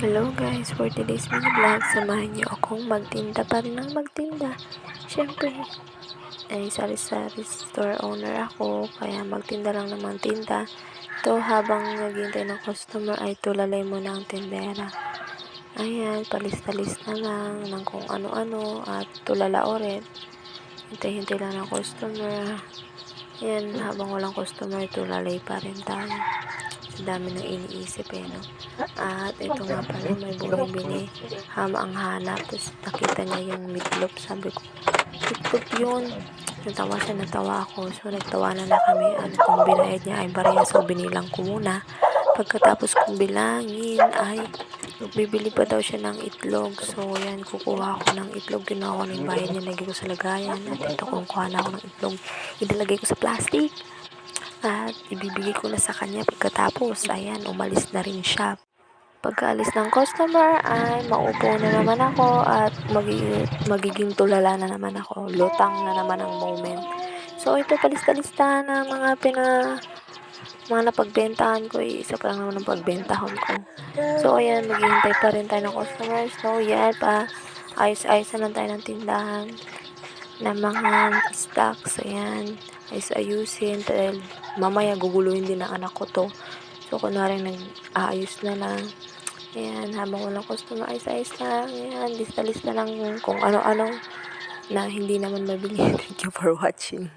Hello guys, for today's mini vlog, samahan niyo akong magtinda pa rin ng magtinda. Siyempre, ay sari-sari store owner ako, kaya magtinda lang ng magtinda. Ito, habang naghihintay ng customer, ay tulalay mo ng tindera. Ayan, palista-lista lang ng kung ano-ano at tulala ulit. Hintay-hintay lang ng customer. Ayan, habang walang customer, tulalay pa rin tayo. Dami ng iniisip eh, no? At ito nga pala, may bumibili. Hama ang hanap. Tapos nakita niya yung meatloaf. Sabi ko, meatloaf yun. Natawa siya, natawa ako. So, nagtawanan na kami. At kung binayad niya ay bariya. So, binilang ko muna. Pagkatapos kong bilangin ay bibili pa daw siya ng itlog. So, yan, kukuha ako ng itlog. Ginawa ko na yung bayad niya. Lagay ko sa lagayan. At ito, kukuha na ako ng itlog. Idalagay ko sa plastic. At ibibigay ko na sa kanya pagkatapos. Ayan, umalis na rin siya. Pagkaalis ng customer ay maupo na naman ako at magiging, magiging tulala na naman ako. Lutang na naman ang moment. So ito palista-lista na mga pina mga napagbentahan ko. Eh, Isa pa lang naman ang pagbentahan ko. So ayan, maghihintay pa rin tayo ng customers. So yan pa, ayos-ayos na lang tayo ng tindahan ng mga stocks. Ayan, ayos-ayusin. Dahil mamaya guguluhin din ng anak ko to. So, kunwari nag-aayos na lang. Ayan, habang walang customer, ayos-ayos lang. Ayan, lista-lista lang kung ano-ano na hindi naman mabili. Thank you for watching.